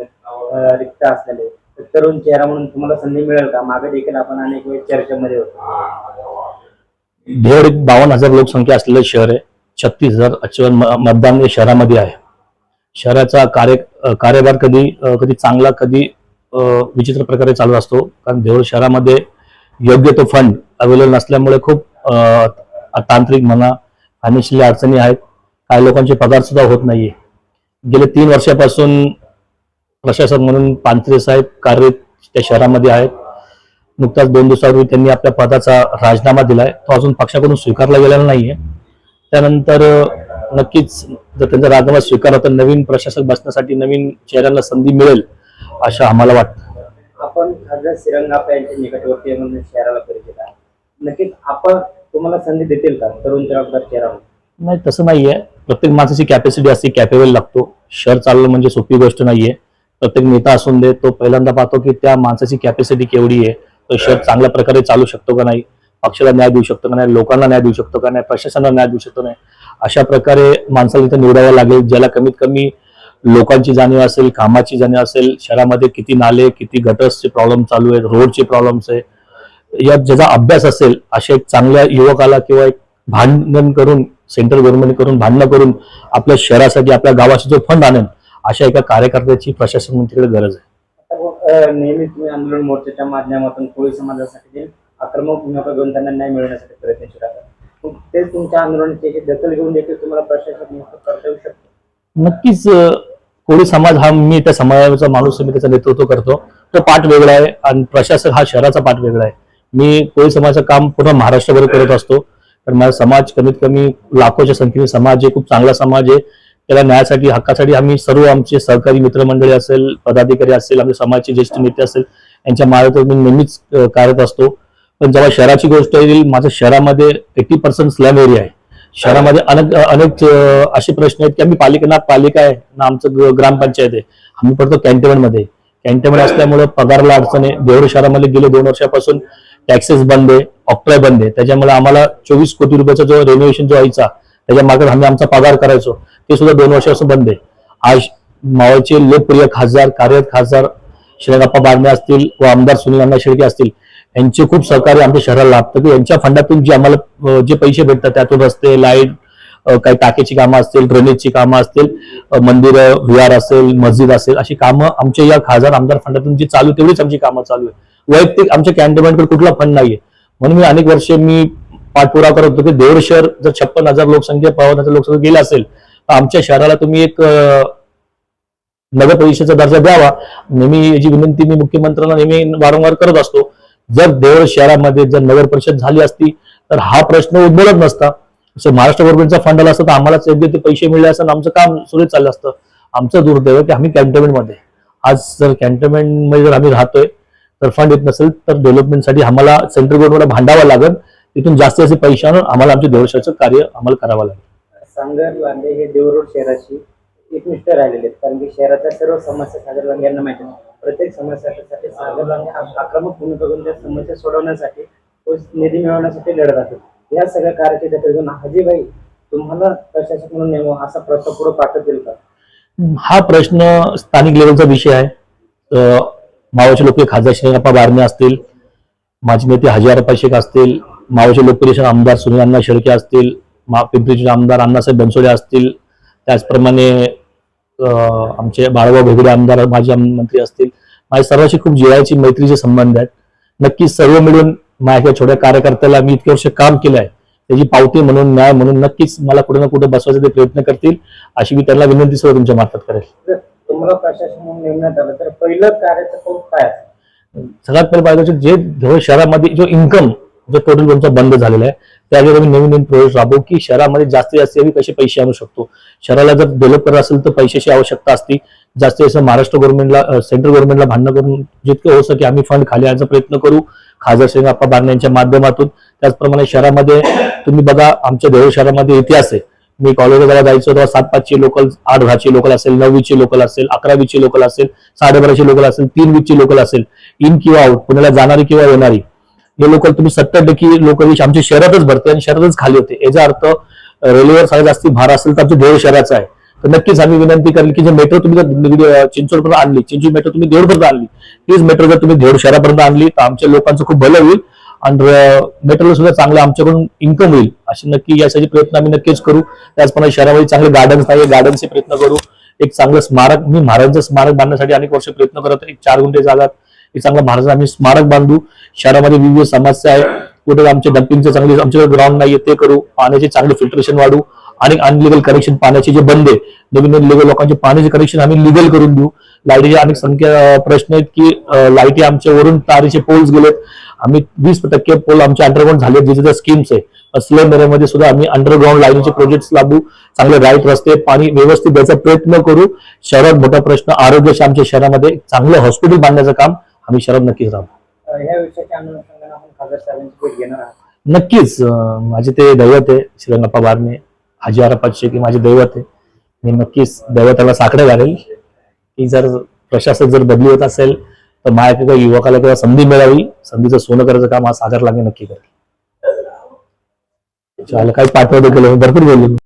रिक्त असलेले. तरुण चेहरा म्हणून तुम्हाला संधी मिळेल का? मागे देखील आपण अनेक वेळेस चर्चेमध्ये होतो. दीड एक बावन्न हजार लोकसंख्या असलेलं शहर आहे. छत्तीस हजार अच्चवन म- मतदान हे शहरामध्ये आहे. शहराचा कार्य कार्यभार कधी कधी चांगला कधी विचित्र प्रकारे चालू असतो. कारण देऊळ शहरामध्ये योग्य तो फंड अवेलेबल नसल्यामुळे खूप तांत्रिक म्हणा फायनान्शियल अडचणी आहेत. काही लोकांचे पगार सुद्धा होत नाहीये. गेले तीन वर्षापासून प्रशासक म्हणून पांत्रे साहेब कार्यरत त्या शहरामध्ये आहेत. नुकताच दोन दिवसापूर्वी त्यांनी आपल्या पदाचा राजीनामा दिलाय. तो अजून पक्षाकडून स्वीकारला गेलेला नाहीये. त्यानंतर नक्कीच जर त्यांचा राजीनामा स्वीकारला तर नवीन प्रशासक बसण्यासाठी नवीन चेहऱ्यांना संधी मिळेल असं आम्हाला वाटतं. आपण खासदार श्रीरंगाप्पा यांच्या निकटवर्ती आहे म्हणून शहराला परिचित आहे. नक्कीच आपण तुम्हाला संधी देतील का? तरुण जबाबदार चेहरा नाही तसं नाहीये. प्रत्येक माणसाची कॅपॅसिटी असते कॅपेबल लागतो. शहर चाललं म्हणजे सोपी गोष्ट नाहीये. प्रत्येक नेता असून दे तो पहिल्यांदा पाहतो की त्या माणसाची कॅपॅसिटी केवढी आहे. तो शहर चांगल्या प्रकारे चालू शकतो का नाही? पक्षाला न्याय देऊ शकतो का नाही? लोकांना न्याय देऊ शकतो का नाही? प्रशासनाला न्याय देऊ शकतो नाही? अशा प्रकारे माणसाला इथं निवडावं लागेल ज्याला कमीत कमी लोकांची जाणीव असेल कामाची जाणीव असेल शहरामध्ये किती नाले किती गटर्सचे प्रॉब्लेम चालू आहेत रोडचे प्रॉब्लेम्स आहे या ज्याचा अभ्यास असेल अशा एक चांगल्या युवकाला किंवा एक भांडण करून सेंट्रल गव्हर्नमेंट करून भांडणं करून आपल्या शहरासाठी आपल्या गावासाठी जो फंड आणेल अशा एका कार्यकर्त्याची प्रशासन मंत्रीकडे गरज आहे. नेहमी तुम्ही आंदोलन मोर्चाच्या माध्यमातून कोळी समाजासाठी आक्रमक भूमिका घेऊन त्यांना न्याय मिळवण्यासाठी प्रयत्नशील राहतात ते तुमच्या आंदोलनाची दखल घेऊन देखील तुम्हाला प्रशासक नियुक्त करता येऊ शकतो? नक्कीच कोळी समाज हा मी त्या समाजाचा माणूस मी त्याचं नेतृत्व करतो. तो पाठ वेगळा आहे आणि प्रशासक हा शहराचा पाठ वेगळा आहे. मी कोळी समाजाचं काम पूर्ण महाराष्ट्रभर करत असतो. तर माझा समाज कमीत कमी लाखोच्या संख्येने समाज आहे खूप चांगला समाज आहे. त्याला न्यायासाठी हक्कासाठी आम्ही सर्व आमचे सहकारी मित्रमंडळी असेल पदाधिकारी असेल आमचे समाजचे ज्येष्ठ नेते असेल यांच्या मार्गात मी नेहमीच कार्यरत असतो. पण जेव्हा शहराची गोष्ट येईल माझ्या शहरामध्ये एटी पर्सेंट स्लॅम एरिया आहे. शहरामध्ये अनेक अनेक असे प्रश्न आहेत की आम्ही पालिकेना पालिका आहे ना आमचं ग्रामपंचायत आहे. आम्ही पडतो कॅन्टोनमेंटमध्ये कॅन्टोनमेंट असल्यामुळे पगारला अडचण आहे. देवळ शहरामध्ये गेले दोन वर्षापासून टॅक्सेस बंद आहे ऑक्ट्राय बंद आहे. त्याच्यामुळे आम्हाला चोवीस कोटी रुपयाचा जो रेनोव्हेशन जो व्हायचा त्याच्यामागे आम्ही आमचा पगार करायचो. ते सुद्धा दोन वर्षापासून बंद आहे. आज मावळचे लोकप्रिय खासदार कार्यरत खासदार श्रीरंगप्पा बारणे असतील व आमदार सुनील अण्णा शेळके असतील यांचे खूप सहकार्य आमच्या शहराला लाभतं की यांच्या फंडातून जे आम्हाला जे पैसे भेटतात त्यातून रस्ते लाइट काही टाकेची कामं असतील ड्रेनेजची कामं असतील मंदिर मंदिरं विहार असेल मस्जिद असेल अशी कामं आमच्या या खासदार आमदार फंडातून जी चालू तेवढीच आमची कामं चालू आहे वैयक्तिक आमच्या कॅन्टोनमेंटकडे कुठला फंड नाहीये. म्हणून मी अनेक वर्षे मी पाठपुरावा करत होतो. की देवळ शहर जर छप्पन हजार लोकसंख्या पावन हजार लोकसंख्या गेली असेल तर आमच्या शहराला तुम्ही एक नगर परिषदेचा दर्जा द्यावा. नेहमी याची विनंती मी मुख्यमंत्र्यांना नेहमी वारंवार करत असतो. जर देवळ शहरामध्ये जर नगर परिषद झाली असती तर हा प्रश्न उद्भवत नसता. जसं महाराष्ट्र गव्हर्नमेंटचा फंड आला असता तर आम्हालाच योग्य ते पैसे मिळले असं आमचं काम सुरू चाललं असतं. आमचं दुर्दैव की आम्ही कॅन्टोनमेंटमध्ये. आज जर कॅन्टोनमेंटमध्ये जर आम्ही राहतोय तर फंड येत नसेल तर डेव्हलपमेंटसाठी आम्हाला सेंट्रल गव्हर्नमेंटला भांडावं लागेल. तिथून जास्तीत जास्त पैसे आणून आम्हाला आमच्या देवळाचं कार्य आम्हाला करावं लागेल. सांगर लांडे हे देवरोड शहराशी एकनिष्ठ राहिलेले आहेत. कारण की शहरातल्या सर्व समस्या सागर लांडे यांना माहिती. प्रत्येक समस्यासाठी सागर आ- आक्रमक भूमिका घेऊन त्या समस्या सोडवण्यासाठी निधी मिळवण्यासाठी लढत असतात. या सगळ्या कार्याची दखल हाजीबाई तुम्हाला प्रशासक म्हणून नेमो असा प्रस्ताव पुढे पाठवतील का? हा प्रश्न स्थानिक लेवलचा विषय आहे. मावळचे लोक खासदार श्रीरंगप्पा बारणे असतील माजी नेते हजारप्पा शेख असतील मावळचे लोकप्रिय आमदार सुनील अण्णा शेळके असतील मा- पिंपरीचे आमदार अण्णासाहेब बनसोडे असतील त्याचप्रमाणे आमचे बाळाभाऊ भेगडे आमदार माजी मंत्री असतील. माझ्या सर्वांशी खूप जिवाळ्याची मैत्रीचे संबंध आहेत. नक्कीच सर्व मिळून माझ्या छोट्या कार्यकर्त्याला मी इतके वर्ष काम केलं आहे. त्याची पावती म्हणून न्याय म्हणून नक्कीच मला कुठे ना कुठे बसवायचे ते प्रयत्न करतील. अशी मी त्यांना विनंती सुद्धा तुमच्या मार्फत करेल. तुम्हाला प्रशासक म्हणून नेमण्यात आलं. तर पहिलं कार्याचं काय? सगळ्यात पहिले पाहिजे जे धुळे शहरामध्ये जो इन्कम जो टोटल तुमचा बंद झालेला आहे त्यावर आम्ही नवीन नवीन प्रोजेक्ट राबवू की शहरामध्ये जास्तीत जास्त आम्ही कसे पैसे आणू शकतो? शहराला जर डेव्हलप करत असेल तर पैशाची आवश्यकता असती. जास्तीत जास्त महाराष्ट्र गव्हर्नमेंटला सेंट्रल गव्हर्नमेंटला भांडणं करून जितकं हो सके आम्ही फंड खाली आणण्याचा प्रयत्न करू. खासदार श्रीरंगप्पा बारणे यांच्या माध्यमातून. त्याचप्रमाणे शहरामध्ये तुम्ही बघा आमच्या देऊळ शहरामध्ये इतिहास आहे. मी कॉलेजला जेव्हा जायचो तेव्हा सात पाचशे लोकल आठ दहाची लोकल असेल नववीची लोकल असेल अकरावीची लोकल असेल साडेबाराची लोकल असेल तीन वीसची लोकल असेल. इन किंवा आउट पुण्याला जाणारी किंवा येणारी. हे लोकल तुम्ही सत्तर टक्के लोक आमच्या शहरातच भरते आणि शहरातच खाली होते. याचा अर्थ रेल्वेवर सगळ्यात जास्ती भार असेल तर आमच्या देऊळ शहराचा आहे. तर नक्कीच आम्ही विनंती करेल की जे मेट्रो तुम्ही जर चिंचवडपर्यंत आणली चिंचवड मेट्रो तुम्ही देवडपर्यंत आणली तीच मेट्रो जर तुम्ही देवड शहरापर्यंत आणली तर आमच्या लोकांचं खूप भलं होईल आणि मेट्रोला सुद्धा चांगलं आमच्याकडून इन्कम होईल. असे नक्की यासाठी प्रयत्न आम्ही नक्कीच करू. त्याचप्रमाणे शहरामध्ये चांगले गार्डन्स आहे गार्डनचे प्रयत्न करू. एक चांगलं स्मारक मी महाराजांचं स्मारक बांधण्यासाठी अनेक वर्ष प्रयत्न करत एक चार गुंठे जागात एक चांगलं महाराजांचं आम्ही स्मारक बांधू. शहरामध्ये विविध समस्या आहे कुठे आमचे डम्पिंगचे चांगले आमच्याकडे ग्राउंड नाहीये ते करू. पाण्याचे चांगले फिल्टरेशन वाढू. आणि अनलिगल कनेक्शन पाण्याचे जे बंद आहे नवीन नवीन लिगल लोकांचे पाण्याचे कनेक्शन आम्ही लिगल करून देऊ. लाईटीचे अनेक संख्या प्रश्न आहेत की लाईटी आमच्या वरून तारीचे पोल्स गेलेत. आम्ही वीस टक्के पोल आमचे अंडरग्राऊंड झाले जिथे ज्या स्कीम्स आहे स्लम एरियामध्ये सुद्धा आम्ही अंडरग्राऊंड लाईनीचे प्रोजेक्ट लागू चांगले राईट रस्ते पाणी व्यवस्थित द्यायचा प्रयत्न करू. शहरात मोठा प्रश्न आरोग्याच्या आमच्या शहरामध्ये. चांगलं हॉस्पिटल बांधण्याचं काम. आम्ही शहरात नक्कीच राहू. अ, ह्या विषयाच्या अनुषंगाने आपण खासदार साहेबांची भेट घेणार आहात. नक्कीच माझे ते दैवत आहे श्रीरंगप्पा बारणे हाजी आरापात शेख माझे दैवत आहे. मी नक्कीच दैवताला साकडे घालेल की जर प्रशासक जर बदली होत असेल तर माझ्या काही युवकाला किंवा संधी मिळावी. संधीचं सोनं करायचं काम हा सागर लागे नक्की करेल. काही पाठवतो केलं भरपूर बोललो.